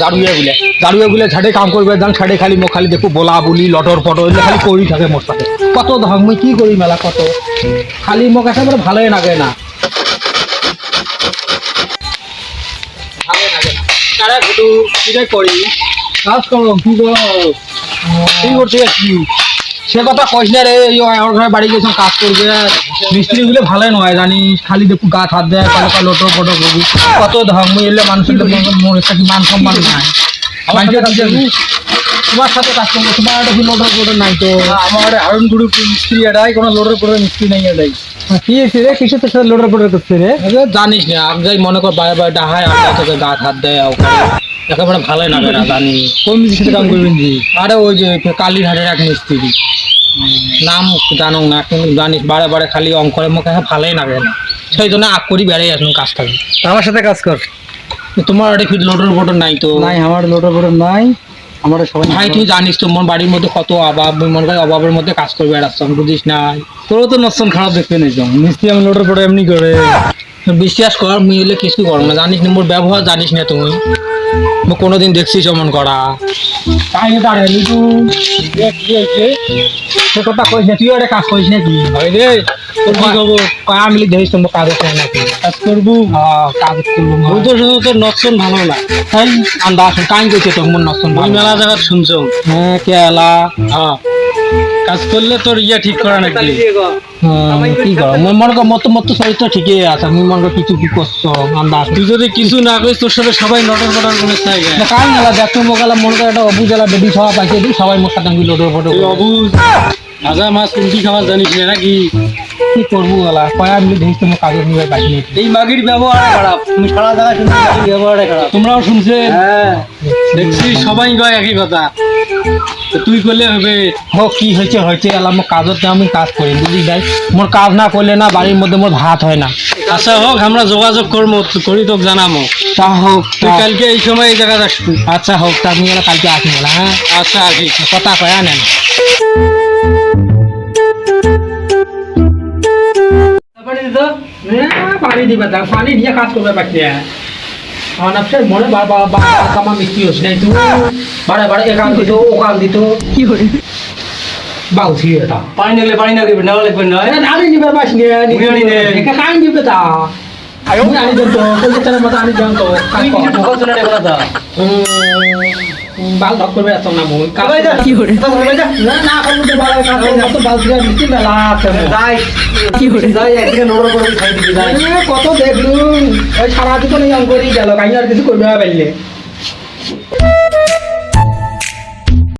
জাড়ুয়ে বলে। জাড়ুয়ে বলে ঝাড়ে কাম করবে যান ছাড়ে খালি মোক খালি দেখো, বলা বুলি, লটর পটর এগুলো খালি করি থাকে মোর সাথে। কত ধক মই কি করি মেলা, কত? খালি মোক একেবারে ভালোই লাগে না। তারা শুধু কিরে করি কাজ করো কি করো কি কি সে কথা কইস না রে আমার ঘরে বাড়ি গেছিলাম কাজ করবে। মিস্ত্রি গুলো ভালো নয় জানিস? খালি দেখু গাছ হাত দেয় কালো কালো লোটো ফটো করবি। কত ধর্ম এলে মানুষের মোর একটা কি মান সম্মান নাই? তোমার সাথে কাজ করব তোমার একটা কি লোটোর ফটো নাই তো? আমার হারুন গ্রুপ মিস্ত্রি এটাই কোনো লোডের পরে মিস্ত্রি নেই এটাই। কি হয়েছে রে? কিছু তো লোটোর ফটো করছে রে? জানিস না আমি যাই মনে কর বাইরে বাইরে ডাহায় আর তোকে গাছ হাত দেয় একেবারে ভালো লাগে না জানি কোন মিস্ত্রিতে কাম করবেন জি আরে ওই যে কালীঘাটের এক মিস্ত্রি। নাম জানো না কিন্তু জানিস বারে বারে খালি অঙ্করের মুখে হ্যাঁ ভালোই না। সেই জন্য আগ করি বেড়াই আসুন কাজটাকে আমার সাথে কাজ কর। তোমার একটা ফিট লোডের ফটোর নাই তো? নাই আমার লোডের পরে নাই আমার সবাই ভাই তুই জানিস তো মোর বাড়ির মধ্যে কত অভাব মুই মনে করি অভাবের মধ্যে কাজ করবে আর বেড়াচ্ছাম বুঝিস নাই তোর তো নষ্ট খারাপ দেখতে নেই মিস্ত্রি আমি লোডের পরে এমনি করে। বিশ্বাস কর মুই এলে কিছু করো না জানিস না মোর ব্যবহার জানিস না তুমি কোনোদিন দেখছি অমন করা। সে কথা কইস না তুই একটা কাজ করিস নাকি? রে। দেখিস তোমার কাজ নাকি। কাজ করব? হ্যাঁ কাজ করব ওই তোর তোর নষ্টন ভালো না। তাই? আন্দাজ কাই কইছে তো মন ওই মেলা জায়গা শুনছো? হ্যাঁ কেলা। হ্যাঁ। কাজ করলে তোর ইয়া ঠিক করা নাকি? হ্যাঁ, কি কর? মই মনে কর মত মত চরিত্র ঠিকই আছে। মুই মনে কিছু কি করছ তুই যদি কিছু না করিস তোর সাথে সবাই নটর ফটর করে চাই কাই মেলা দেখ তুমি মোকালা মনে কর একটা অবুজালা বেবি পাইছে দিই সবাই আমি লোডর ফটো তুই অবুজ। ভাজা মাছ কোনটি খাবার জানিস না নাকি? কি করব গলা? কয় তোমার কাগজ নিয়ে এই মাগির ব্যবহার খারাপ। তুমি সারা জায়গায় শুনছি ব্যবহার খারাপ। তোমরাও শুনছে? হ্যাঁ। দেখছি সবাই কয় একই কথা। তো তুই করলে হবে হোক কি হয়েছে হয়েছে এলা মোর কাজত আমি কাজ করি বুঝলি যাই মোর কাজ না করলে না বাড়ির মধ্যে মোর ভাত হয় না। আচ্ছা হোক আমরা যোগাযোগ করব করি তোকে জানাব। তা হোক তুই কালকে এই সময় এই জায়গায় আসবি। আচ্ছা হোক তা আমি কালকে আসি বলা হ্যাঁ? আচ্ছা আসিস কথা কয় আনেন পানি দিবে পানি দিয়ে কাজ করবে বাকি আমার নাফসের মনে বাবা বাবা কামা মিষ্টি হচ্ছে নাই তো। বারে বারে একাল দিত ওকাল দিত। কি করে বাউছি এটা পানি নিলে পানি না দেবে না লাগবে। না আমি নিবে বাস নিয়ে মুই আনি নে। একা কাই দিবে তা। আমি জানতো দেন তো কইতে তার মতো আমি দেন তো কিছু ঢোকা শোনা রে কথা বাল ধক করবে এত না মই কাজ কি করে না না করব তো ভালো কাজ করব বাল দিয়ে মিষ্টি মেলা আছে যাই। কি করে যাই একদিকে নোড়া করে খাই দিবি যাই। কত দেখলুম। ওই সারা জীবন এই অঙ্করই গেল কাই আর কিছু করবে না পারলে